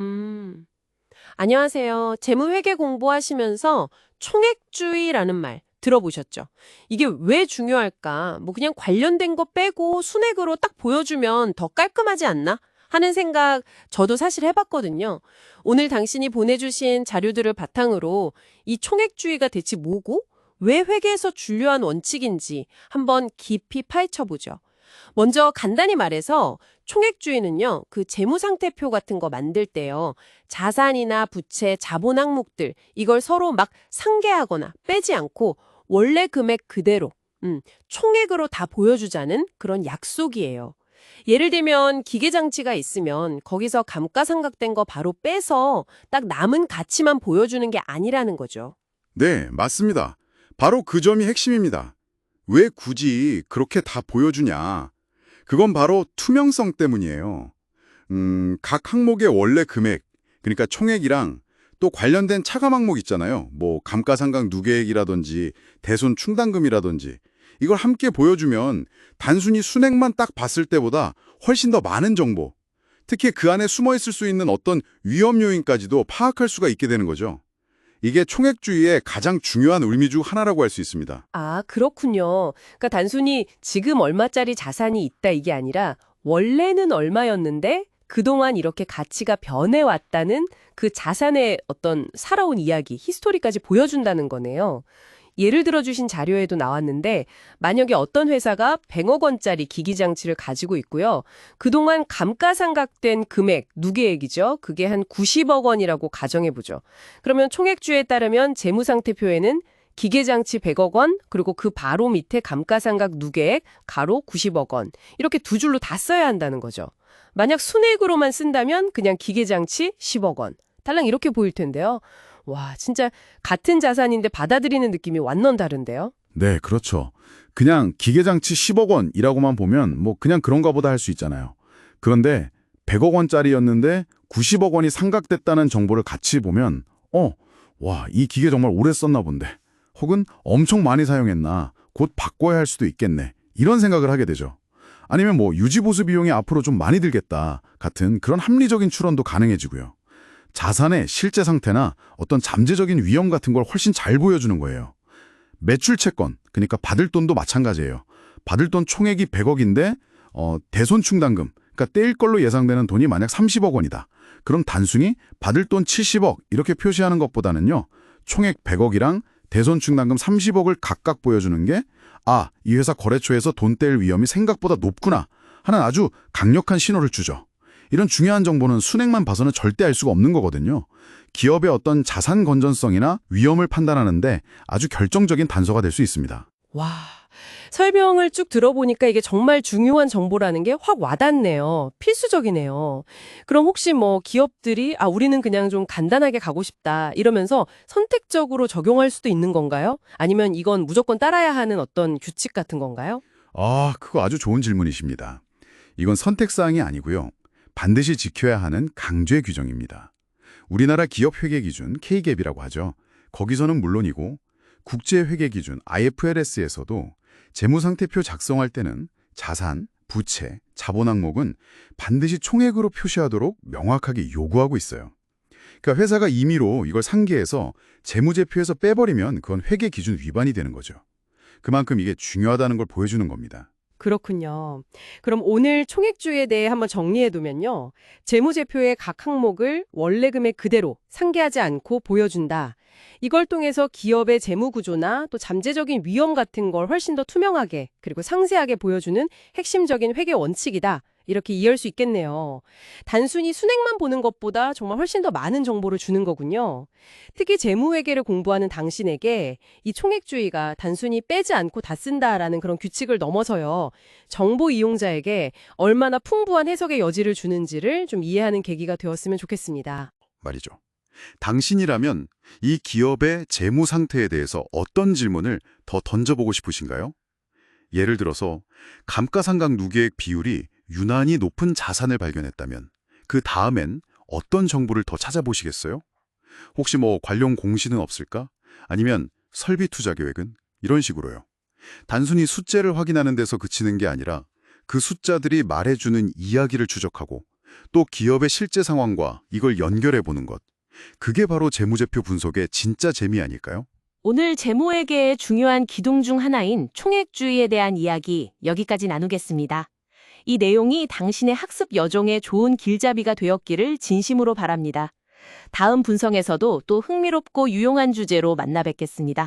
음. 안녕하세요. 재무회계 공부하시면서 총액주의라는 말 들어보셨죠? 이게 왜 중요할까? 뭐 그냥 관련된 거 빼고 순액으로 딱 보여주면 더 깔끔하지 않나? 하는 생각 저도 사실 해봤거든요. 오늘 당신이 보내주신 자료들을 바탕으로 이 총액주의가 대체 뭐고 왜 회계에서 중요한 원칙인지 한번 깊이 파헤쳐보죠. 먼저 간단히 말해서 총액주의는요, 그 재무상태표 같은 거 만들 때요, 자산이나 부채, 자본 항목들, 이걸 서로 막 상계하거나 빼지 않고 원래 금액 그대로, 음, 총액으로 다 보여주자는 그런 약속이에요. 예를 들면 기계장치가 있으면 거기서 감가상각된 거 바로 빼서 딱 남은 가치만 보여주는 게 아니라는 거죠. 네, 맞습니다. 바로 그 점이 핵심입니다. 왜 굳이 그렇게 다 보여주냐? 그건 바로 투명성 때문이에요. 음, 각 항목의 원래 금액, 그러니까 총액이랑 또 관련된 차감 항목 있잖아요. 뭐 감가상각 누계액이라든지 대손 충당금이라든지 이걸 함께 보여주면 단순히 순액만 딱 봤을 때보다 훨씬 더 많은 정보, 특히 그 안에 숨어 있을 수 있는 어떤 위험 요인까지도 파악할 수가 있게 되는 거죠. 이게 총액주의의 가장 중요한 의미 중 하나라고 할 수 있습니다. 아, 그렇군요. 그러니까 단순히 지금 얼마짜리 자산이 있다 이게 아니라 원래는 얼마였는데 그동안 이렇게 가치가 변해왔다는 그 자산의 어떤 살아온 이야기, 히스토리까지 보여준다는 거네요. 예를 들어주신 자료에도 나왔는데 만약에 어떤 회사가 100억 원짜리 기기장치를 가지고 있고요. 그동안 감가상각된 금액, 누계액이죠. 그게 한 90억 원이라고 가정해보죠. 그러면 총액주에 따르면 재무상태표에는 기계장치 100억 원, 그리고 그 바로 밑에 감가상각 누계액, 가로 90억 원. 이렇게 두 줄로 다 써야 한다는 거죠. 만약 순액으로만 쓴다면 그냥 기계장치 10억 원. 달랑 이렇게 보일 텐데요. 와, 진짜 같은 자산인데 받아들이는 느낌이 완전 다른데요? 네, 그렇죠. 그냥 기계장치 10억 원이라고만 보면 뭐 그냥 그런가 보다 할 수 있잖아요. 그런데 100억 원짜리였는데 90억 원이 상각됐다는 정보를 같이 보면 어, 와, 이 기계 정말 오래 썼나 본데. 혹은 엄청 많이 사용했나. 곧 바꿔야 할 수도 있겠네. 이런 생각을 하게 되죠. 아니면 뭐 유지보수 비용이 앞으로 좀 많이 들겠다 같은 그런 합리적인 추론도 가능해지고요. 자산의 실제 상태나 어떤 잠재적인 위험 같은 걸 훨씬 잘 보여주는 거예요. 매출 채권, 그러니까 받을 돈도 마찬가지예요. 받을 돈 총액이 100억인데 어, 대손 충당금, 그러니까 떼일 걸로 예상되는 돈이 만약 30억 원이다. 그럼 단순히 받을 돈 70억 이렇게 표시하는 것보다는요. 총액 100억이랑 대손 충당금 30억을 각각 보여주는 게 아, 이 회사 거래처에서 돈 떼일 위험이 생각보다 높구나 하는 아주 강력한 신호를 주죠. 이런 중요한 정보는 순액만 봐서는 절대 알 수가 없는 거거든요. 기업의 어떤 자산 건전성이나 위험을 판단하는데 아주 결정적인 단서가 될 수 있습니다. 와, 설명을 쭉 들어보니까 이게 정말 중요한 정보라는 게 확 와닿네요. 필수적이네요. 그럼 혹시 뭐 기업들이 아, 우리는 그냥 좀 간단하게 가고 싶다 이러면서 선택적으로 적용할 수도 있는 건가요? 아니면 이건 무조건 따라야 하는 어떤 규칙 같은 건가요? 아, 그거 아주 좋은 질문이십니다. 이건 선택사항이 아니고요. 반드시 지켜야 하는 강제 규정입니다. 우리나라 기업 회계 기준 K갭이라고 하죠. 거기서는 물론이고 국제 회계 기준 IFRS에서도 재무상태표 작성할 때는 자산, 부채, 자본 항목은 반드시 총액으로 표시하도록 명확하게 요구하고 있어요. 그러니까 회사가 임의로 이걸 상계해서 재무제표에서 빼버리면 그건 회계 기준 위반이 되는 거죠. 그만큼 이게 중요하다는 걸 보여주는 겁니다. 그렇군요. 그럼 오늘 총액주에 대해 한번 정리해두면요. 재무제표의 각 항목을 원래 금액 그대로 상계하지 않고 보여준다. 이걸 통해서 기업의 재무구조나 또 잠재적인 위험 같은 걸 훨씬 더 투명하게 그리고 상세하게 보여주는 핵심적인 회계 원칙이다. 이렇게 이해할 수 있겠네요. 단순히 순액만 보는 것보다 정말 훨씬 더 많은 정보를 주는 거군요. 특히 재무회계를 공부하는 당신에게 이 총액주의가 단순히 빼지 않고 다 쓴다라는 그런 규칙을 넘어서요. 정보 이용자에게 얼마나 풍부한 해석의 여지를 주는지를 좀 이해하는 계기가 되었으면 좋겠습니다. 말이죠. 당신이라면 이 기업의 재무 상태에 대해서 어떤 질문을 더 던져보고 싶으신가요? 예를 들어서 감가상각 누계액 비율이 유난히 높은 자산을 발견했다면 그 다음엔 어떤 정보를 더 찾아보시겠어요? 혹시 뭐 관련 공시는 없을까? 아니면 설비 투자 계획은? 이런 식으로요. 단순히 숫자를 확인하는 데서 그치는 게 아니라 그 숫자들이 말해주는 이야기를 추적하고 또 기업의 실제 상황과 이걸 연결해 보는 것. 그게 바로 재무제표 분석의 진짜 재미 아닐까요? 오늘 재무회계의 중요한 기둥 중 하나인 총액주의에 대한 이야기 여기까지 나누겠습니다. 이 내용이 당신의 학습 여정에 좋은 길잡이가 되었기를 진심으로 바랍니다. 다음 분석에서도 또 흥미롭고 유용한 주제로 만나 뵙겠습니다.